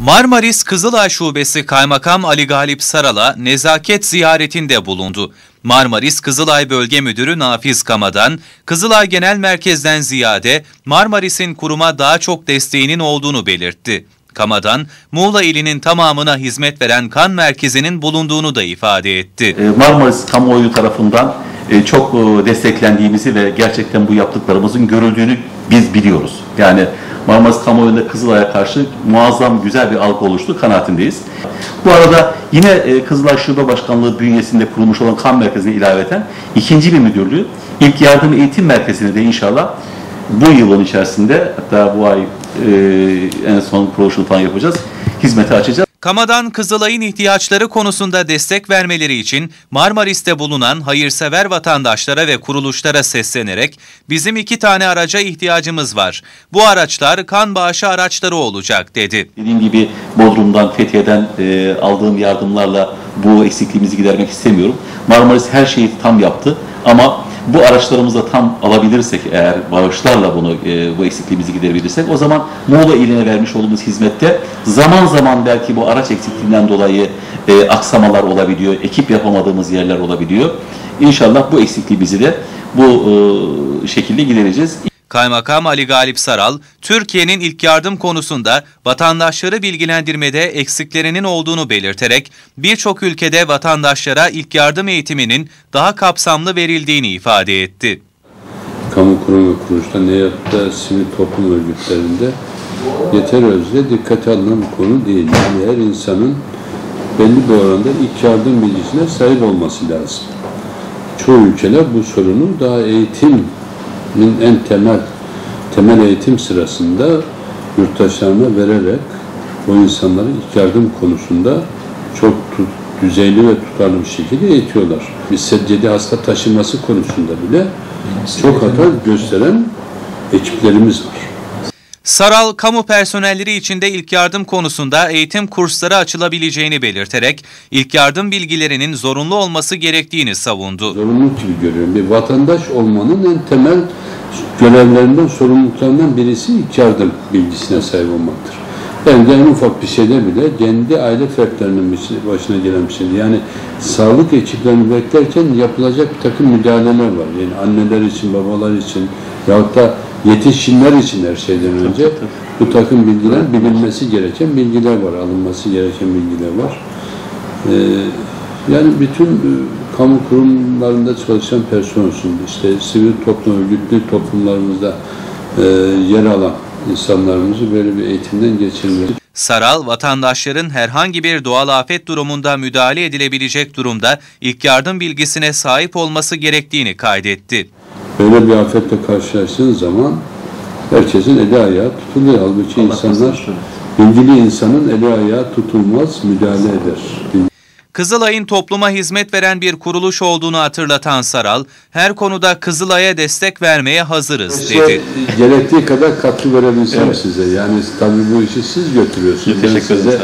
Marmaris Kızılay Şubesi Kaymakam Ali Galip Saral'a nezaket ziyaretinde bulundu. Marmaris Kızılay Bölge Müdürü Nafiz Kama'dan, Kızılay Genel Merkez'den ziyade Marmaris'in kuruma daha çok desteğinin olduğunu belirtti. Kama'dan, Muğla ilinin tamamına hizmet veren kan merkezinin bulunduğunu da ifade etti. E, Marmaris kamuoyu tarafından e, çok e, desteklendiğimizi ve gerçekten bu yaptıklarımızın görüldüğünü biz biliyoruz. Yani Marmaris kamuoyunda Kızılay'a karşı muazzam güzel bir algı oluştu kanaatindeyiz. Bu arada yine e, Kızılay Şube Başkanlığı bünyesinde kurulmuş olan kan merkezine ilaveten ikinci bir müdürlüğü ilk yardım eğitim merkezini de inşallah bu yılın içerisinde hatta bu ay e, en son projeini falan yapacağız. Hizmete açacağız. Kama'dan Kızılay'ın ihtiyaçları konusunda destek vermeleri için Marmaris'te bulunan hayırsever vatandaşlara ve kuruluşlara seslenerek bizim iki tane araca ihtiyacımız var. Bu araçlar kan bağışı araçları olacak dedi. Dediğim gibi Bodrum'dan, Fethiye'den e, aldığım yardımlarla bu eksikliğimizi gidermek istemiyorum. Marmaris her şeyi tam yaptı ama bu araçlarımızı da tam alabilirsek eğer bağışlarla bunu e, bu eksikliğimizi giderebilirsek o zaman Muğla iline vermiş olduğumuz hizmette zaman zaman belki bu araç eksikliğinden dolayı e, aksamalar olabiliyor, ekip yapamadığımız yerler olabiliyor. İnşallah bu eksikliğimizi de bu e, şekilde gidereceğiz. Kaymakam Ali Galip Saral, Türkiye'nin ilk yardım konusunda vatandaşları bilgilendirmede eksiklerinin olduğunu belirterek birçok ülkede vatandaşlara ilk yardım eğitiminin daha kapsamlı verildiğini ifade etti. Kamu kurum ve kuruluşta ne yaptığı sivil toplum örgütlerinde yeter ölçüde dikkate alınan konu değil. Yani her insanın belli bir oranda ilk yardım bilgisine sahip olması lazım. Çoğu ülkeler bu sorunu daha eğitim en temel temel eğitim sırasında yurttaşlarına vererek o insanları ilk yardım konusunda çok tut, düzeyli ve tutarlı bir şekilde eğitiyorlar. Bir seccedi hasta taşıması konusunda bile çok hata gösteren ekiplerimiz var. Saral, kamu personelleri içinde ilk yardım konusunda eğitim kursları açılabileceğini belirterek ilk yardım bilgilerinin zorunlu olması gerektiğini savundu. Zorunluluk gibi görüyorum. Bir vatandaş olmanın en temel görevlerinden, sorumluluklarından birisi ilk yardım bilgisine sahip olmaktır. Bence en ufak bir şeyde bile kendi aile fertlerinin başına gelen bir şey. Yani sağlık ekiplerini beklerken yapılacak bir takım müdahaleler var. Yani anneler için, babalar için yahut da yetişkinler için her şeyden önce bu takım bilgiler bilinmesi gereken bilgiler var, alınması gereken bilgiler var. Ee, yani bütün e, kamu kurumlarında çalışan personelsin, işte sivil toplum örgütlü toplumlarımızda e, yer alan insanlarımızı böyle bir eğitimden geçirmek. Saral, vatandaşların herhangi bir doğal afet durumunda müdahale edilebilecek durumda ilk yardım bilgisine sahip olması gerektiğini kaydetti. Böyle bir afetle karşılaştığın zaman herkesin eli ayağı tutuluyor. Halbuki insanlar, bilgili insanın eli ayağı tutulmaz, müdahale eder. Kızılay'ın topluma hizmet veren bir kuruluş olduğunu hatırlatan Saral, her konuda Kızılay'a destek vermeye hazırız İşte dedi. gerektiği kadar katkı verebilsem size. Yani tabii bu işi siz götürüyorsunuz. Teşekkür ederim. size